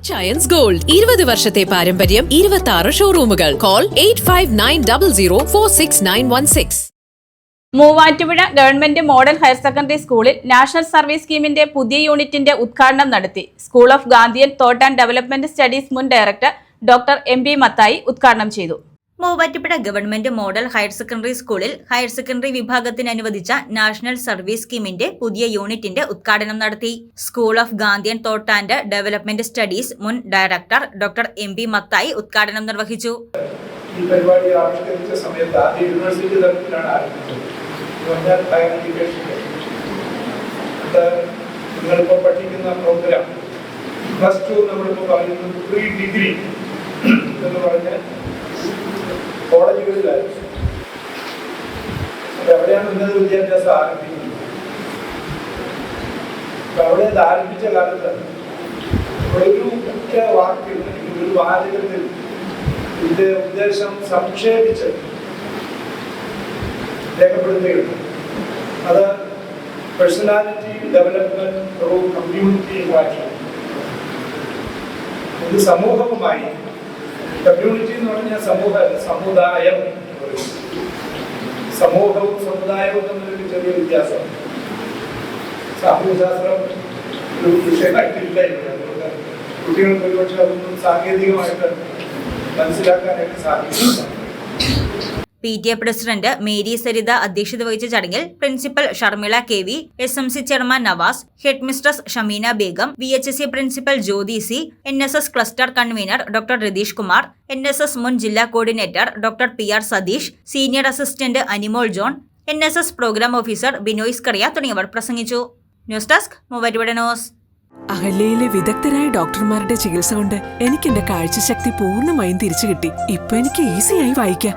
Achayans gold ഇരുപത് വർഷത്തെ പാരമ്പര്യം ഇരുപത്തി ആറ് ഷോറൂമുകൾ call eight five nine double zero four six nine one six Muvattupuzha government model higher secondary സ്കൂളിൽ നാഷണൽ സർവീസ് സ്കീമിന്റെ പുതിയ യൂണിറ്റിന്റെ ഉദ്ഘാടനം നടത്തി. School of Gandhian thought and development studies മുൻ director doctor M B Mathai ഉദ്ഘാടനം ചെയ്തു. Muvattupuzha government model higher secondary സ്കൂളിൽ ഹയർ സെക്കൻഡറി വിഭാഗത്തിന് അനുവദിച്ച നാഷണൽ സർവീസ് സ്കീമിന്റെ പുതിയ യൂണിറ്റിന്റെ ഉദ്ഘാടനം നടത്തി. School of Gandhian thought and development studies മുൻ director doctor M P Mathai ഉദ്ഘാടനം നിർവഹിച്ചു. ഈ പരിപാടി ആവിഷ്കരിച്ച സമയത്ത് ആദ്യ യൂണിവേഴ്സിറ്റി തലത്തിലാണ് ആരംഭിച്ചത്. ഹയർ എഡ്യൂക്കേഷൻ നിങ്ങളിപ്പോൾ പഠിക്കുന്ന പ്രോഗ്രാം. പ്ലസ് ടു നമ്മളിപ്പോൾ പറയുന്നത് പ്രീ ഡിഗ്രി എന്ന് പറഞ്ഞ് കോളേജുകളിലായിരുന്നു എവിടെയാണ് ഉന്നത വിദ്യാഭ്യാസം ആരംഭിക്കുന്നത്? അവിടെ അത് ആരംഭിച്ച കാലത്ത് ഒരു മുഖ്യ വാക്കിൽ ഒരു വാചകത്തിൽ ഇതിന്റെ ഉദ്ദേശം സംക്ഷേപിച്ച് രേഖപ്പെടുത്തുകയുണ്ട്. അത് പേഴ്സണാലിറ്റി ഡെവലപ്മെന്റ് കമ്മ്യൂണിറ്റി ഇത് സമൂഹവുമായി കമ്മ്യൂണിറ്റി എന്ന് പറഞ്ഞാൽ സമൂഹമല്ല സമുദായം എന്ന് പറയും. സമൂഹവും സമുദായവും തമ്മിലൊരു ചെറിയ വ്യത്യാസം സാമൂഹ്യശാസ്ത്രം ഒരു വിഷയമായിട്ടില്ല ഇവിടെ അതുകൊണ്ട് കുട്ടികൾക്ക് ഒരുപക്ഷെ അതൊന്നും സാങ്കേതികമായിട്ട് മനസ്സിലാക്കാനായിട്ട് സാധിക്കില്ല P T A president Mary Saritha അധ്യക്ഷത വഹിച്ച ചടങ്ങിൽ principal Sharmila K V S M C chairman Navas headmistress Shameena Begum V H S C principal Jyothi C N S S cluster convener doctor Ratheesh Kumar N S S മുൻ ജില്ലാ coordinator doctor P R Satheesh senior assistant Animol John N S S programme officer Binoy Scaria തുടങ്ങിയവർ പ്രസംഗിച്ചു. News desk Muvattupuzha news. അഹല്യയിലെ വിദഗ്ധരായ ഡോക്ടർമാരുടെ ചികിത്സ കൊണ്ട് എനിക്ക് എന്റെ കാഴ്ചശക്തി പൂർണമായും തിരിച്ചു കിട്ടി ഇപ്പൊ എനിക്ക് ഈസിയായി വായിക്കാം.